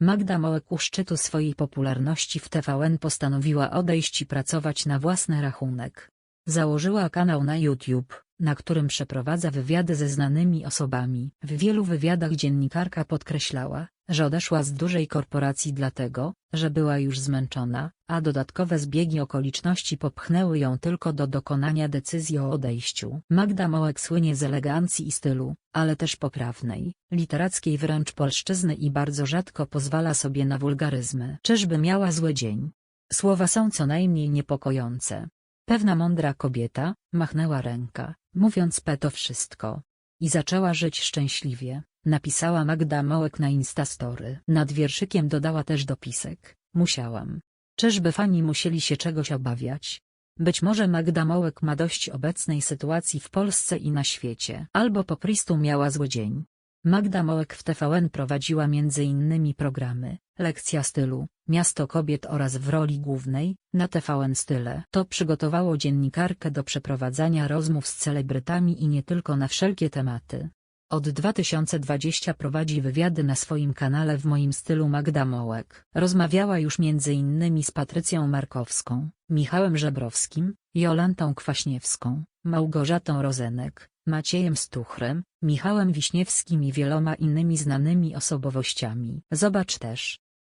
Magda Mołek u szczytu swojej popularności w TVN postanowiła odejść i pracować na własny rachunek. Założyła kanał na YouTube, na którym przeprowadza wywiady ze znanymi osobami. W wielu wywiadach dziennikarka podkreślała, że odeszła z dużej korporacji dlatego, że była już zmęczona, a dodatkowe zbiegi okoliczności popchnęły ją tylko do dokonania decyzji o odejściu. Magda Mołek słynie z elegancji i stylu, ale też poprawnej, literackiej wręcz polszczyzny i bardzo rzadko pozwala sobie na wulgaryzmy. Czyżby miała zły dzień? Słowa są co najmniej niepokojące. Pewna mądra kobieta, machnęła ręka, mówiąc P to wszystko. I zaczęła żyć szczęśliwie, napisała Magda Mołek na Instastory. Nad wierszykiem dodała też dopisek, musiałam. Czyżby fani musieli się czegoś obawiać? Być może Magda Mołek ma dość obecnej sytuacji w Polsce i na świecie. Albo po prostu miała zły dzień. Magda Mołek w TVN prowadziła m.in. programy Lekcja stylu, Miasto kobiet oraz w roli głównej, na TVN Style. To przygotowało dziennikarkę do przeprowadzania rozmów z celebrytami i nie tylko na wszelkie tematy. Od 2020 prowadzi wywiady na swoim kanale w moim stylu Magda Mołek. Rozmawiała już m.in. z Patrycją Markowską, Michałem Żebrowskim, Jolantą Kwaśniewską, Małgorzatą Rozenek, Maciejem Stuchrem, Michałem Wiśniewskim i wieloma innymi znanymi osobowościami. Zobacz też,